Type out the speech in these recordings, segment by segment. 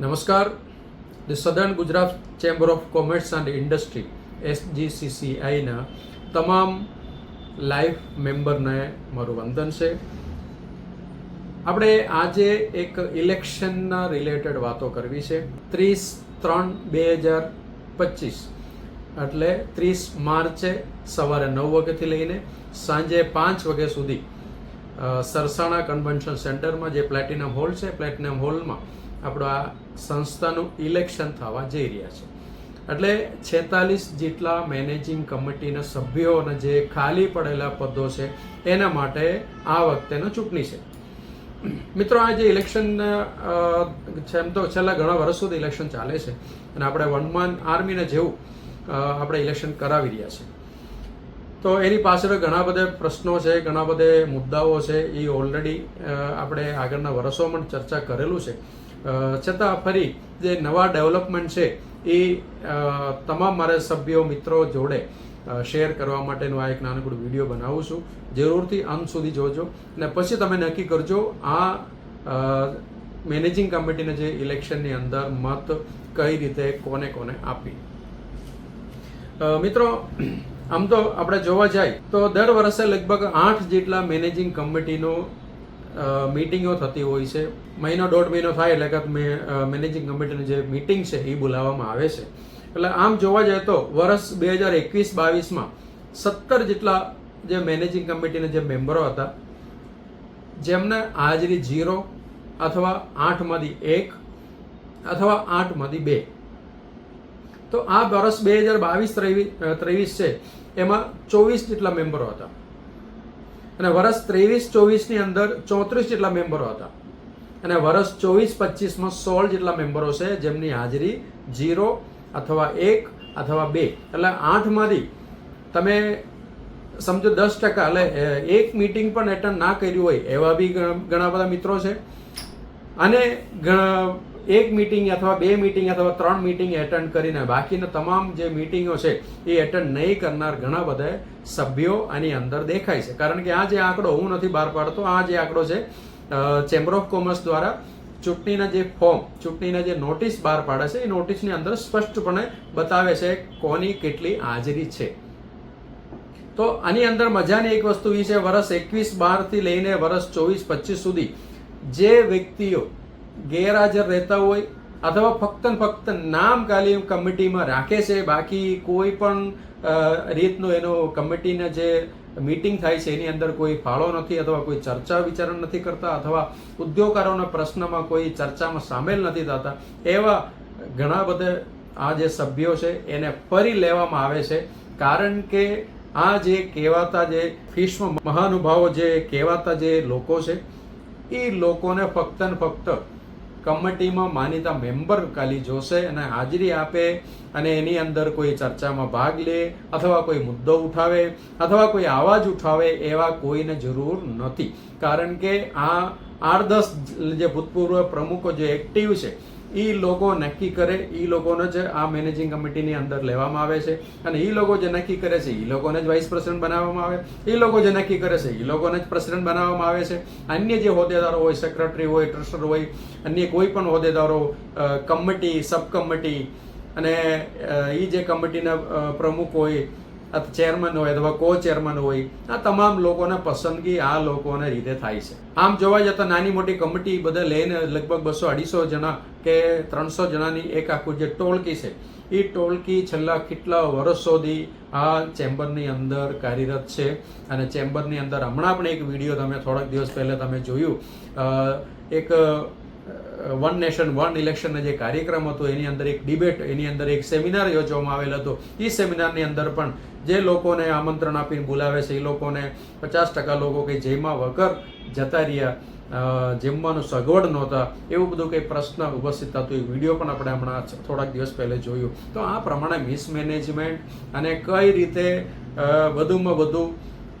નમસ્કાર. The southern Gujarat chamber of commerce and industry એસજીસીસીઆઈના તમામ life મેમ્બરને મારું વંદન છે. આપણે આજે એક ઇલેક્શનના રિલેટેડ વાતો કરવી છે. ત્રીસ ત્રણ બે હજાર પચીસ. એટલે ત્રીસ માર્ચે સવારે નવ વાગ્યાથી લઈને સાંજે પાંચ વાગ્યા સુધી સરસાણા કન્વેન્શન સેન્ટરમાં જે પ્લેટિનમ હોલ છે, પ્લેટિનમ હોલમાં આપણું આ સંસ્થાનું ઇલેક્શન થવા જઈ રહ્યા છે. એટલે છેતાલીસ જેટલા મેનેજિંગ કમિટીના સભ્યોને જે ખાલી પડેલા પદો છે, એના માટે આ વખતેનો ચૂંટણી છે. મિત્રો, આ જે ઇલેક્શન છે, એમ તો છેલ્લા ઘણા વર્ષ સુધી ઇલેક્શન ચાલે છે અને આપણે વનમાન આર્મીને જેવું આપણે ઇલેક્શન કરાવી રહ્યા છે. તો એની પાછળ ઘણા બધા પ્રશ્નો છે, ઘણા બધા મુદ્દાઓ છે, એ ઓલરેડી આપણે આગળના વર્ષોમાં ચર્ચા કરેલું છે. છતાં ફરી જે નવા ડેવલપમેન્ટ છે, એ તમામ મારા સભ્યો, મિત્રો જોડે શેર કરવા માટેનો આ એક નાનકડું વીડિયો બનાવું છું. જરૂરથી અંત સુધી જોજો. અને પછી તમે નક્કી કરજો, આ મેનેજિંગ કમિટીને જે ઇલેક્શનની અંદર મત કઈ રીતે કોને કોને આપી. મિત્રો આમ તો આપણે જોવા જાય તો દર વર્ષે લગભગ આઠ જેટલા મેનેજિંગ કમિટીનો મિટિંગો થતી હોય છે. મહિનો દોઢ મહિનો થાય એટલે કે મેનેજિંગ કમિટીની જે મિટિંગ છે એ બોલાવવામાં આવે છે. એટલે આમ જોવા જાય તો વર્ષ બે હજાર એકવીસ બાવીસમાં સત્તર જેટલા જે મેનેજિંગ કમિટીના જે મેમ્બરો હતા, જેમને હાજરી જીરો અથવા આઠમાંથી એક અથવા આઠમાંથી બે તો આ વર્ષ બે હજાર બાવીસ ત્રેવીસ છે, એમાં ચોવીસ જેટલા મેમ્બરો હતા. અને વર્ષ ત્રેવીસ ચોવીસની અંદર ચોત્રીસ જેટલા મેમ્બરો હતા. અને વર્ષ ચોવીસ પચીસમાં સોળ જેટલા મેમ્બરો છે, જેમની હાજરી જીરો અથવા એક અથવા બે. એટલે આઠમાંથી તમે સમજો દસ ટકા, એટલે એક મિટિંગ પણ એટેન્ડ ના કર્યું હોય, એવા બી ઘણા બધા મિત્રો છે. અને ઘણા- એક મીટિંગ અથવા બે મીટિંગ અથવા ત્રણ મીટિંગ એટેન્ડ કરીને બાકીના તમામ જે મીટિંગો છે, એ એટેન્ડ નહીં કરનાર ઘણા બધા સભ્યો આની અંદર દેખાય છે. કારણ કે આ જે આંકડો હું નથી બહાર પાડતો, આ જે આંકડો છે ચેમ્બર ઓફ કોમર્સ દ્વારા ચૂંટણીના જે ફોર્મ ચૂંટણીના જે નોટિસ બહાર પાડે છે, એ નોટિસની અંદર સ્પષ્ટપણે બતાવે છે કોની કેટલી હાજરી છે. તો આની અંદર મજાની એક વસ્તુ એ છે વર્ષ એકવીસ બારથી લઈને વર્ષ ચોવીસ પચીસ સુધી જે વ્યક્તિઓ ગેરહાજર રહેતા હોય અથવા ફક્ત ફક્ત નામ ખાલી કમિટીમાં રાખે છે, બાકી કોઈ પણ રીતનો એનો કમિટીના જે મીટિંગ થાય છે, એની અંદર કોઈ ફાળો નથી અથવા કોઈ ચર્ચા વિચારણ નથી કરતા અથવા ઉદ્યોગકારોના પ્રશ્નમાં કોઈ ચર્ચામાં સામેલ નથી થતા, એવા ઘણા બધા આ જે સભ્યો છે, એને ફરી લેવામાં આવે છે. કારણ કે આ જે કહેવાતા જે વિશ્વ મહાનુભાવો જે કહેવાતા જે લોકો છે એ લોકોને ફક્ત ને ફક્ત કમિટીમાં માનીતા મેમ્બર ખાલી જોશે અને હાજરી આપે અને એની અંદર કોઈ ચર્ચામાં ભાગ લે અથવા કોઈ મુદ્દો ઉઠાવે અથવા કોઈ અવાજ ઉઠાવે એવા કોઈને જરૂર નથી. કારણ કે આ આઠ દસ જે ભૂતપૂર્વ પ્રમુખો જે એક્ટિવ છે એ લોકો નક્કી કરે એ લોકોને જ આ મેનેજિંગ કમિટીની અંદર લેવામાં આવે છે. અને એ લોકો જે નક્કી કરે છે એ લોકોને જ વાઇસ પ્રેસિડેન્ટ બનાવવામાં આવે. એ લોકો જે નક્કી કરે છે એ લોકોને જ પ્રેસિડેન્ટ બનાવવામાં આવે છે. અન્ય જે હોદ્દેદારો હોય સેક્રેટરી હોય ટ્રસ્ટર હોય, અન્ય કોઈ પણ હોદ્દેદારો કમિટી સબ કમિટી અને એ જે કમિટીના પ્રમુખ હોય ચેરમેન હોય અથવા કો ચેરમેન હોય, આ તમામ લોકોને પસંદગી આ લોકોને રીતે થાય છે. આમ જોવા જતા નાની મોટી કમિટી બધા લઈને લગભગ બસો અઢીસો જણા કે ત્રણસો જણાની એક આખું જે ટોળકી છે એ ટોળકી છેલ્લા કેટલા વર્ષોથી આ ચેમ્બરની અંદર કાર્યરત છે. અને ચેમ્બરની અંદર હમણાં પણ એક વીડિયો તમે થોડાક દિવસ પહેલાં તમે જોયું. એક વન નેશન વન ઇલેક્શનનો જે કાર્યક્રમ હતો, એની અંદર એક ડિબેટ એની અંદર એક સેમિનાર યોજવામાં આવેલ હતો. એ સેમિનારની અંદર પણ જે લોકોને આમંત્રણ આપીને બોલાવે છે, એ લોકોને પચાસ ટકા લોકો કે જેમાં વગર જતા રહ્યા જમવાનું સગવડ નહોતા, એવું બધું કંઈ પ્રશ્ન ઉપસ્થિત થતું. એ વીડિયો પણ આપણે હમણાં થોડાક દિવસ પહેલાં જોયું. તો આ પ્રમાણે મિસમેનેજમેન્ટ અને કઈ રીતે વધુમાં વધુ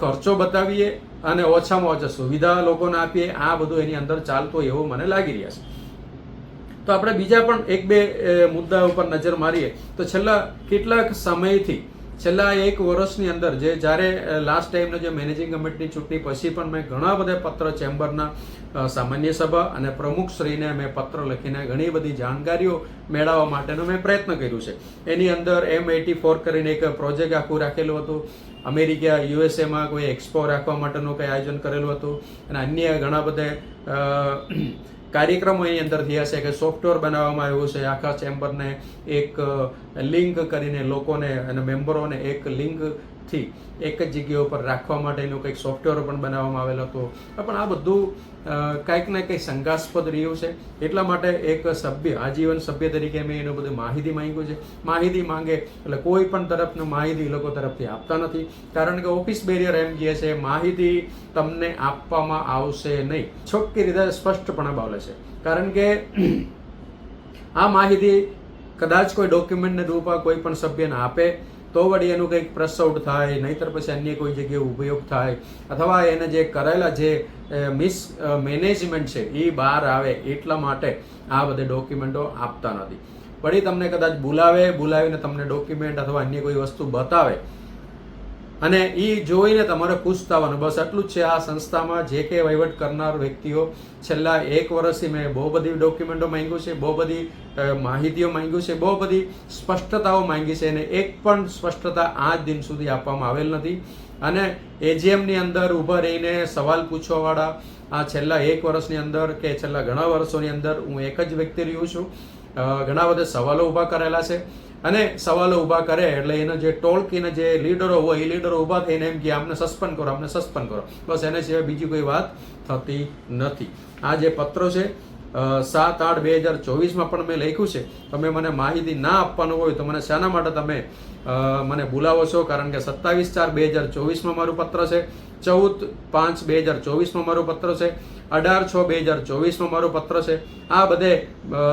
ખર્ચો બતાવીએ અને ઓછામાં ઓછા સુવિધા લોકોને આપીએ, આ બધું એની અંદર ચાલતું હોય એવું મને લાગી રહ્યા છે. તો આપણે બીજા પણ એક બે મુદ્દા ઉપર નજર મારીએ. તો છેલ્લા કેટલાક સમયથી છેલ્લા એક વર્ષની અંદર જે જ્યારે લાસ્ટ ટાઈમનો જે મેનેજિંગ કમિટીની ચૂંટણી પછી પણ મેં ઘણા બધા પત્ર ચેમ્બરના સામાન્ય સભા અને પ્રમુખશ્રીને મેં પત્ર લખીને ઘણી બધી જાણકારીઓ મેળવવા માટેનો મેં પ્રયત્ન કર્યું છે. એની અંદર એમ એટી ફોર કરીને એક પ્રોજેક્ટ આખું રાખેલું હતું. અમેરિકા યુએસએમાં કોઈ એક્સપો રાખવા માટેનું કંઈ આયોજન કરેલું હતું. અને અન્ય ઘણા બધા કાર્યક્રમો એની અંદર થયા છે કે સોફ્ટવેર બનાવવામાં આવ્યું છે. આખા ચેમ્બરને એક લિંક કરીને લોકોને અને મેમ્બરોને એક લિંકથી એક જ જગ્યા ઉપર રાખવા માટેનું કંઈક સોફ્ટવેર પણ બનાવવામાં આવેલો હતો. પણ આ બધું કાંઈક ને કંઈક શંકાસ્પદ રહ્યું છે. એટલા માટે એક સભ્ય, આજીવન સભ્ય તરીકે મેં એનું બધું માહિતી માંગ્યું છે. માહિતી માંગે એટલે કોઈ પણ તરફનું માહિતી લોકો તરફથી આપતા નથી. કારણ કે ઓફિસ બેરિયર એમ કહે છે, માહિતી તમને આપવામાં આવશે નહીં. ચોખ્ખી રીતે સ્પષ્ટપણે બોલે છે. કારણ કે આ માહિતી કદાચ કોઈ ડોક્યુમેન્ટને રૂપા કોઈ પણ સભ્યને આપે, તો વળી એનું કંઈક પ્રસ થાય, નહીતર પછી અન્ય કોઈ જગ્યાએ ઉપયોગ થાય. અથવા એને જે કરેલા જે મિસ મેનેજમેન્ટ છે એ બહાર આવે એટલા માટે આ બધે ડોક્યુમેન્ટો આપતા નથી. વળી તમને કદાચ બોલાવે બોલાવીને તમને ડોક્યુમેન્ટ અથવા અન્ય કોઈ વસ્તુ બતાવે અને એ જોઈને તમારે ખુશ થવાનું. બસ આટલું જ છે. આ સંસ્થામાં જે કે વહીવટ કરનાર વ્યક્તિઓ, છેલ્લા એક વર્ષથી મેં બહુ બધી ડોક્યુમેન્ટો માંગ્યું છે, બહુ બધી માહિતીઓ માંગ્યું છે, બહુ બધી સ્પષ્ટતાઓ માંગી છે. અને એક પણ સ્પષ્ટતા આજ દિન સુધી આપવામાં આવેલ નથી. અને એજીએમની અંદર ઊભા રહીને સવાલ પૂછવાવાળા, આ છેલ્લા એક વર્ષની અંદર કે છેલ્લા ઘણા વર્ષોની અંદર હું એક જ વ્યક્તિ રહ્યું છું. ઘણા બધા સવાલો ઊભા કરેલા છે. અને સવાલો ઊભા કરે એટલે એનો જે ટોળકીના જે લીડરો હોય, એ લીડરો ઊભા થઈને એમ કે આમને સસ્પેન્ડ કરો, આમને સસ્પેન્ડ કરો. બસ એને સિવાય બીજી કોઈ વાત થતી નથી. આ જે પત્રો છે સાત આઠ બે હજાર ચોવીસમાં પણ મેં લખ્યું છે. તમે મને માહિતી ના આપવાનું હોય તો મને શાના માટે તમે મને બોલાવો છો, કારણ કે સત્તાવીસ ચાર બે હજાર ચોવીસમાં મારું પત્ર છે. ચૌદ પાંચ બે હજાર ચોવીસમાં મારું પત્ર છે. અઢાર છ બે હજાર ચોવીસમાં મારું પત્ર છે. આ બધે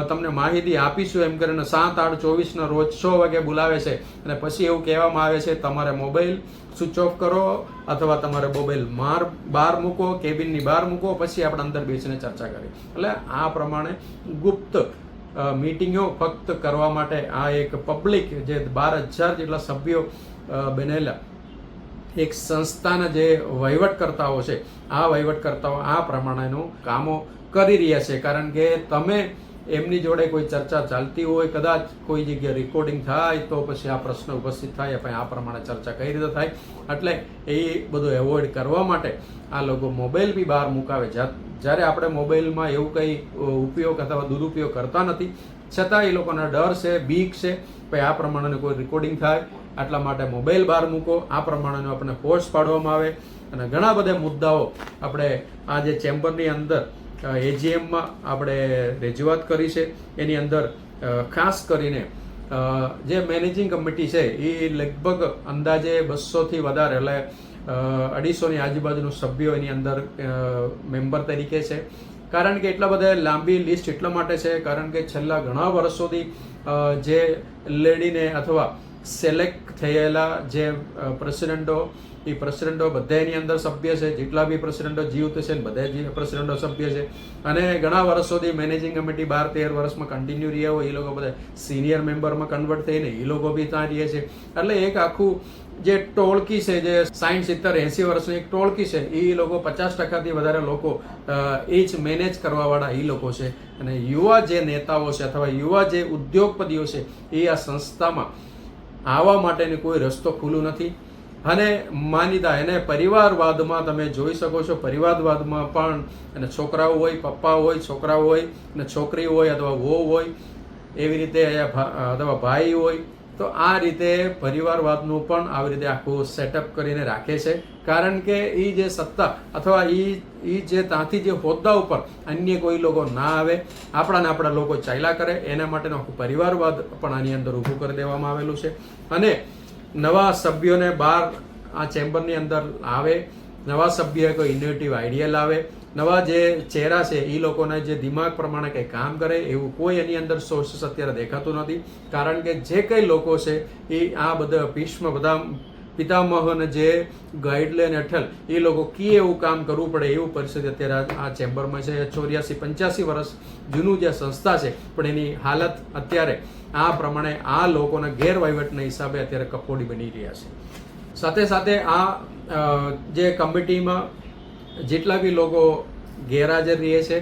તમને માહિતી આપીશું એમ કરીને સાત આઠ ચોવીસના રોજ છ વાગે બોલાવે છે. અને પછી એવું કહેવામાં આવે છે, તમારે મોબાઈલ સ્વિચ ઓફ કરો અથવા તમારે મોબાઈલ માર, બહાર મૂકો, કેબિનની બહાર મૂકો, પછી આપણે અંદર બેસીને ચર્ચા કરીએ. એટલે આ પ્રમાણે ગુપ્ત મીટિંગો ફક્ત કરવા માટે આ એક પબ્લિક જે બાર હજાર જેટલા સભ્યો બનેલા એક સંસ્થાના જે વહીવટકર્તાઓ છે, આ વહીવટકર્તાઓ આ પ્રમાણેનું કામો કરી રહ્યા છે. કારણ કે તમે એમની જોડે કોઈ ચર્ચા ચાલતી હોય, કદાચ કોઈ જગ્યાએ રેકોર્ડિંગ થાય, તો પછી આ પ્રશ્ન ઉપસ્થિત થાય પછી આ પ્રમાણે ચર્ચા કઈ રીતે થાય. એટલે એ બધું એવોઇડ કરવા માટે આ લોકો મોબાઈલ બી બહાર મુકાવે. જ્યારે આપણે મોબાઈલમાં એવું કંઈ ઉપયોગ અથવા દુરુપયોગ કરતા નથી, છતાં એ લોકોના ડર છે, બીક છે, ભાઈ આ પ્રમાણેનું કોઈ રેકોર્ડિંગ થાય આટલા માટે મોબાઈલ બહાર મૂકો. આ પ્રમાણેનો આપણે પોસ્ટ પાડવામાં આવે. અને ઘણા બધા મુદ્દાઓ આપણે આ જે ચેમ્બરની અંદર એજીએમમાં આપણે રજૂઆત કરી છે. એની અંદર ખાસ કરીને જે મેનેજિંગ કમિટી છે, એ લગભગ અંદાજે બસોથી વધારે એટલે અઢીસોની આજુબાજુનું સભ્યો એની અંદર મેમ્બર તરીકે છે. કારણ કે એટલા બધા લાંબી લિસ્ટ એટલા માટે છે, કારણ કે છેલ્લા ઘણા વર્ષોથી જે લેડીને અથવા સિલેક્ટ થયેલા જે પ્રેસિડેન્ટો એ પ્રેસિડેન્ટો બધા એની અંદર સભ્ય છે. જેટલા બી પ્રેસિડેન્ટો જીવત છે ને બધા પ્રેસિડેન્ટો સભ્ય છે. અને ઘણા વર્ષોથી મેનેજિંગ કમિટી બાર તેર વર્ષમાં કન્ટિન્યુ રહ્યા હોય, એ લોકો બધા સિનિયર મેમ્બરમાં કન્વર્ટ થઈને એ લોકો બી ત્યાં રહે છે. એટલે એક આખું જે ટોળકી છે, જે સાઠ સિત્તેર, એંસી વર્ષની એક ટોળકી છે, એ લોકો પચાસ ટકાથી વધારે લોકો એ જ મેનેજ કરવાવાળા એ લોકો છે. અને યુવા જે નેતાઓ છે, અથવા યુવા જે ઉદ્યોગપતિઓ છે, એ આ સંસ્થામાં આવવા માટેની કોઈ રસ્તો ખુલ્લું નથી. અને માનીતા, એને પરિવારવાદમાં તમે જોઈ શકો છો, પરિવારવાદમાં પણ અને છોકરાઓ હોય, પપ્પા હોય, છોકરાઓ હોય અને છોકરી હોય અથવા વહુ હોય, એવી રીતે અથવા ભાઈ હોય તો આ રીતે પરિવારવાદનું પણ આવી રીતે આખું સેટઅપ કરીને રાખે છે. કારણ કે એ જે સત્તા અથવા એ એ જે ત્યાંથી જે હોદ્દા ઉપર અન્ય કોઈ લોકો ના આવે, આપણાને આપણા લોકો ચાલ્યા કરે, એના માટેનો આખું પરિવારવાદ પણ આની અંદર ઊભું કરી દેવામાં આવેલું છે. અને નવા સભ્યોને બહાર આ ચેમ્બરની અંદર આવે નવા સભ્ય કોઈ ઇનોવેટિવ આઈડિયા લાવે નવા જે ચહેરા છે એ લોકોને જે દિમાગ પ્રમાણે કંઈ કામ કરે એવું કોઈ એની અંદર સોર્સિસ અત્યારે દેખાતું નથી. કારણ કે જે કંઈ લોકો છે એ આ બધા ભીષ્મ, બધા પિતામહને જે ગાઈડલાઈન હેઠળ એ લોકો કી એવું કામ કરવું પડે એવું પરિસ્થિતિ અત્યારે આ- ચેમ્બરમાં છે. ચોર્યાસી, પંચ્યાસી વર્ષ જૂનું જે સંસ્થા છે, પણ એની હાલત અત્યારે આ પ્રમાણે આ લોકોના ગેરવહીવટના હિસાબે અત્યારે કફોડી બની રહ્યા છે. સાથે સાથે આ જે કમિટીમાં જેટલા બી લોકો ગેરહાજર રહે છે,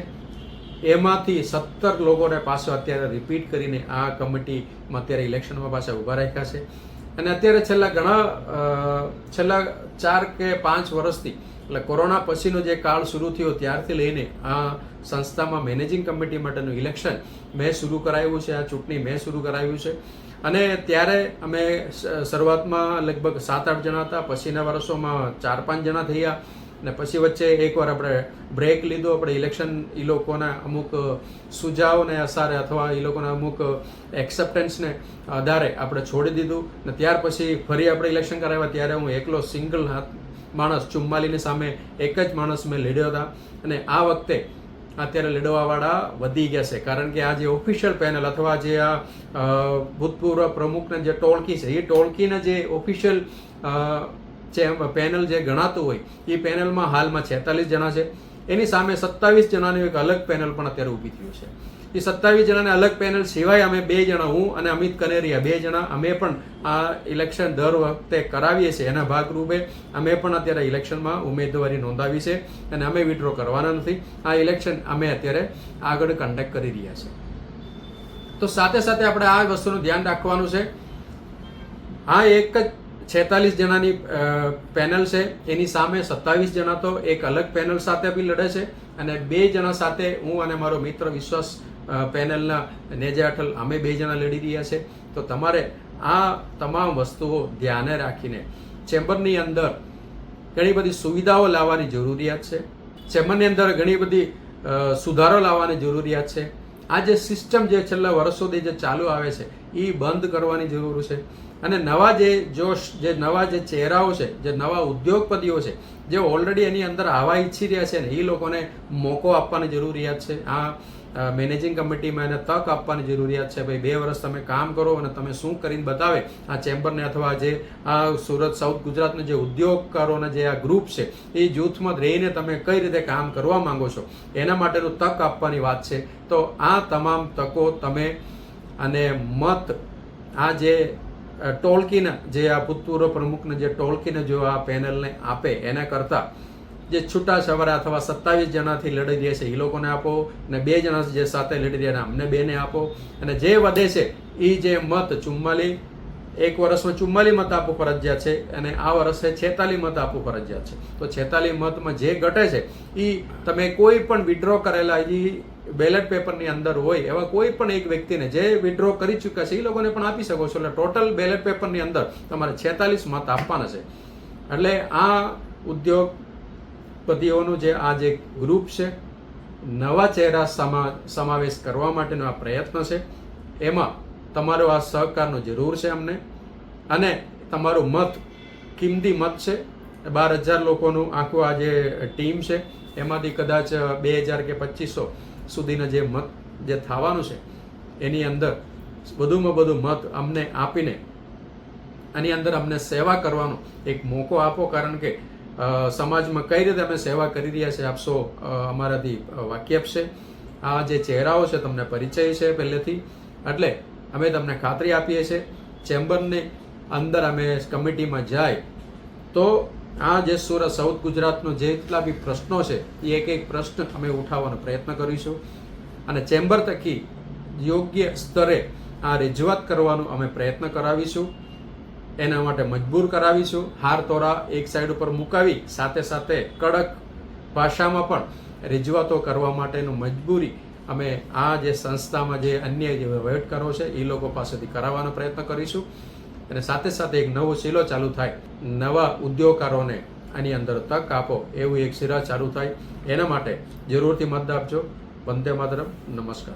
એમાંથી સત્તર લોકોને પાછો અત્યારે રિપીટ કરીને આ કમિટીમાં અત્યારે ઇલેક્શનમાં પાછા ઊભા રાખ્યા છે. અને અત્યારે છેલ્લા ઘણા છેલ્લા ચાર કે પાંચ વર્ષથી, એટલે કોરોના પછીનો જે કાળ શરૂ થયો ત્યારથી લઈને આ સંસ્થામાં મેનેજિંગ કમિટી માટેનું ઇલેક્શન મેં શરૂ કરાવ્યું છે, આ ચૂંટણી મેં શરૂ કરાવ્યું છે. અને ત્યારે અમે શરૂઆતમાં લગભગ સાત આઠ જણા હતા, પછીના વર્ષોમાં ચાર પાંચ જણા થયા. અને પછી વચ્ચે એકવાર આપણે બ્રેક લીધો, આપણે ઇલેક્શન એ લોકોના અમુક સુઝાવને અસારે અથવા એ લોકોના અમુક એક્સેપ્ટન્સને આધારે આપણે છોડી દીધું. અને ત્યાર પછી ફરી આપણે ઇલેક્શન કરાવ્યા, ત્યારે હું એકલો સિંગલ હાથ માણસ, ચુમ્માલીની સામે એક જ માણસ મેં લીડ્યો હતા. અને આ વખતે અત્યારે લડવાવાળા વધી ગયા છે. કારણ કે આ જે ઓફિશિયલ પેનલ અથવા જે આ ભૂતપૂર્વ પ્રમુખને જે ટોળકી છે એ ટોળકીના જે ઓફિશિયલ જે પેનલ જે ગણાતું હોય, એ પેનલમાં હાલમાં છેતાલીસ જણા છે. એની સામે સત્તાવીસ જણાનું એક અલગ પેનલ પણ અત્યારે ઊભી થયું છે. એ સત્તાવીસ જણાને અલગ પેનલ સિવાય અમે બે જણા, હું અને અમિત કનેરિયા બે જણા, અમે પણ આ ઇલેક્શન દર વખતે કરાવીએ છીએ. એના ભાગરૂપે અમે પણ અત્યારે ઇલેક્શનમાં ઉમેદવારી નોંધાવી છે અને અમે વિડ્રો કરવાના નથી. આ ઇલેક્શન અમે અત્યારે આગળ કન્ડક્ટ કરી રહ્યા છીએ. તો સાથે સાથે આપણે આ વસ્તુનું ધ્યાન રાખવાનું છે. હા એક જ છેતાલીસ જણાની પેનલ છે. એની સામે સત્તાવીસ જણા તો એક અલગ પેનલ સાથે બી લડે છે. અને બે જણા સાથે હું અને મારો મિત્ર વિશ્વાસ પેનલના નેજા હેઠળ અમે બે જણા લડી રહ્યા છે. તો તમારે આ તમામ વસ્તુઓ ધ્યાને રાખીને ચેમ્બરની અંદર ઘણી બધી સુવિધાઓ લાવવાની જરૂરિયાત છે. ચેમ્બરની અંદર ઘણી બધી સુધારો લાવવાની જરૂરિયાત છે. આ જે સિસ્ટમ જે છેલ્લા વર્ષોથી જે ચાલુ આવે છે એ બંધ કરવાની જરૂર છે. અને નવા જે જોશ, જે નવા જે ચહેરાઓ છે, જે નવા ઉદ્યોગપતિઓ છે, જે ઓલરેડી એની અંદર આવવા ઈચ્છી રહ્યા છે ને એ લોકોને મોકો આપવાની જરૂરિયાત છે. આ મેનેજિંગ કમિટીમાં એને તક આપવાની જરૂરિયાત છે. ભાઈ, બે વર્ષ તમે કામ કરો અને તમે શું કરીને બતાવે? આ ચેમ્બરને અથવા જે, આ સુરત, સાઉથ ગુજરાતના જે ઉદ્યોગકારોના જે આ ગ્રુપ છે, એ જૂથમાં રહીને તમે કઈ રીતે કામ કરવા માંગો છો? એના માટેનું તક આપવાની વાત છે. તો આ તમામ તકો તમે અને મત આ જે અ, ટોળકીના જે આ ભૂતપૂર્વ પ્રમુખને જે ટોળકીને જો આ પેનલને આપે એના કરતાં જે છૂટા સવારે અથવા સત્તાવીસ જણાથી લડી રહ્યા છે એ લોકોને આપો અને બે જણા જે સાથે લડી રહ્યા અમને બેને આપો. અને જે વધે છે એ જે મત ચુમ્માલી એક વર્ષમાં ચુમ્માલી મત આપવું ફરજિયાત છે અને આ વર્ષે છેતાલી મત આપવું ફરજિયાત છે. તો છેતાલી મતમાં જે ઘટે છે એ તમે કોઈ પણ વિડ્રો કરેલા એ બેલેટ પેપરની અંદર હોય, એવા કોઈ પણ એક વ્યક્તિને જે વિડ્રો કરી ચૂક્યા છે એ લોકોને પણ આપી શકો છો. એટલે ટોટલ બેલેટ પેપરની અંદર તમારે છેતાલીસ મત આપવાના છે. એટલે આ ઉદ્યોગપતિઓનું જે આ જે ગ્રુપ છે, નવા ચહેરા સમા, સમાવેશ કરવા માટેનો આ પ્રયત્ન છે. એમાં તમારો આ સહકારનો જરૂર છે અમને. અને તમારો મત, કિંમતી મત છે. બાર હજાર લોકોનું આખું આ જે ટીમ છે, એમાંથી કદાચ બે હજાર કે પચીસો સુધીના જે મત જે થવાનું છે, એની અંદર વધુમાં વધુ મત અમને આપીને, આની અંદર અમને સેવા કરવાનો એક મોકો આપો. કારણ કે સમાજમાં કઈ રીતે અમે સેવા કરી રહ્યા છે આપશો અમારાથી વાકેફ છે. આ જે ચહેરાઓ છે, તમને પરિચય છે પહેલેથી. એટલે અમે તમને ખાતરી આપીએ છીએ, ચેમ્બરની અંદર અમે કમિટીમાં જાય, તો આ જે સુરત સાઉથ ગુજરાતનો જેટલા બી પ્રશ્નો છે, એ એક એક પ્રશ્ન અમે ઉઠાવવાનો પ્રયત્ન કરીશું. અને ચેમ્બર થકી યોગ્ય સ્તરે આ રજૂઆત કરવાનો અમે પ્રયત્ન કરાવીશું. એના માટે મજબૂર કરાવીશું. હાર તોરા એક સાઈડ ઉપર મુકાવી, સાથે સાથે કડક ભાષામાં પણ રજૂઆતો કરવા માટેનું મજબૂરી અમે આ જે સંસ્થામાં જે અન્ય જે વહીવટકારો છે, એ લોકો પાસેથી કરાવવાનો પ્રયત્ન કરીશું. અને સાથે સાથે એક નવો શિલો ચાલુ થાય. નવા ઉદ્યોગકારોને આની અંદર તક આપો એવું એક શિરા ચાલુ થાય. એના માટે જરૂરથી મત આપજો. વંદે માતરમ. નમસ્કાર.